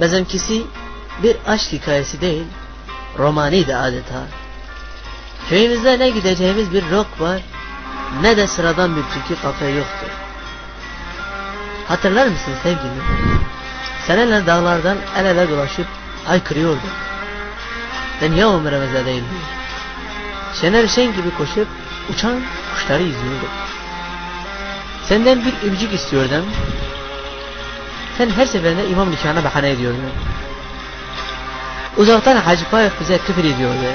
Bizimkisi bir aşk hikayesi değil, romaniydi adeta. Köyümüzde ne gideceğimiz bir rock var, ne de sıradan bir türkü kafe yoktur. Hatırlar mısın sevgilim? Seneler dağlardan el ele dolaşıp haykırıyorduk. Dünya umurumuzda değildi. Şener Şen gibi koşup uçan kuşları izliyorduk. Senden bir öpücük istiyordum. Sen her seferinde imam nikahına bahane ediyordun. Uzaktan Hacı Payaf bize küfür ediyordu.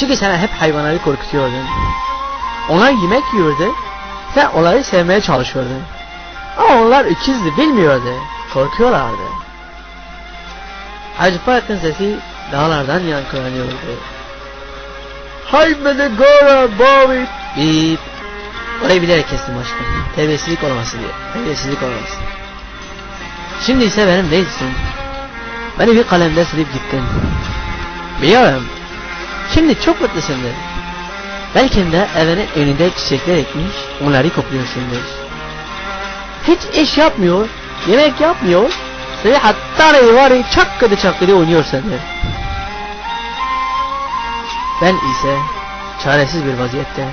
Çünkü sen hep hayvanları korkutuyordun. Onlar yemek yiyordu. Sen onları sevmeye çalışıyordun. Ama onlar ikizdi bilmiyordu. Korkuyorlardı. Hacı Payaf'ın sesi dağlardan yankılanıyordu. Hay beni gora Bobby. Bip. Orayı bilerek kestim aşkım. Terbiyesizlik olmasın diye. Terbiyesizlik olmasın. Şimdi ise benim değilsin. Beni bir kalemde silip gittin. Biliyorum. Şimdi çok mutlusundur. Belki de evinin önünde çiçekler ekmiş, onları kokluyorsundur. Hiç iş yapmıyor, yemek yapmıyor, ve hatta var ya çakkıdı çakkıdı oynuyorsundur. Ben ise çaresiz bir vaziyette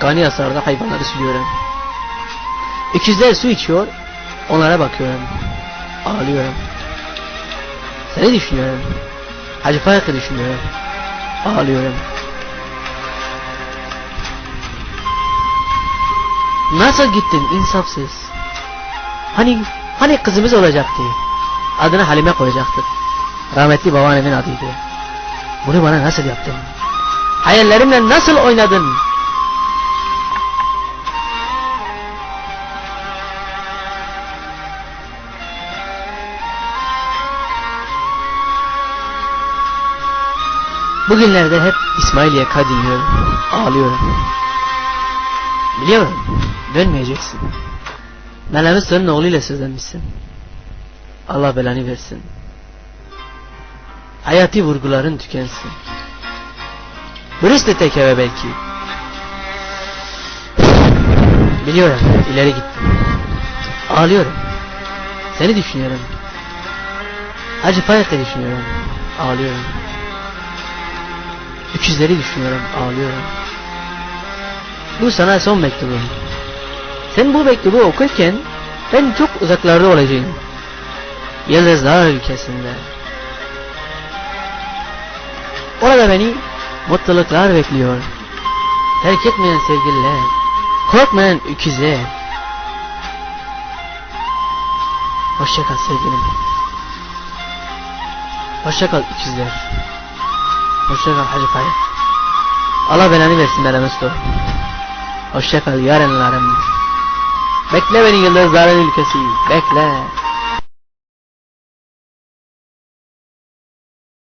gani hasarda hayvanları sürüyorum. İkizler su içiyor, onlara bakıyorum. Ağlıyorum. Seni düşünüyorum. Hacı Faik'i düşünüyorum. Ağlıyorum. Nasıl gittin insafsız? Hani hani kızımız olacaktı. Adını Halime koyacaktık. Rahmetli babaannemin adıydı. Bunu bana nasıl yaptın? Hayallerimle nasıl oynadın? Bugünlerde hep İsmail Yaka dinliyorum. Ağlıyorum. Biliyorum. Dönmeyeceksin. Melamet senin oğluyla sözlenmişsin. Allah belanı versin. Hayati vurguların tükensin. Da tek eve belki. Biliyorum. ileri gittim. Ağlıyorum. Seni düşünüyorum. Hacı Payak'ı düşünüyorum. Ağlıyorum. Öküzleri düşünüyorum, ağlıyorum. Bu sana son mektubum. Sen bu mektubu okurken ben çok uzaklarda olacağım. Yıldızlar ülkesinde. Orada beni mutluluklar bekliyor. Terk etmeyen sevgililer, korkmayan öküzler. Hoşça kal sevgilim. Hoşça kal öküzler. Hoşça kal Hacı Kaya. Allah belanı versin Bela Mesut. Hoşça kal yarınlarım. Bekle beni yıldızların ülkesi. Bekle.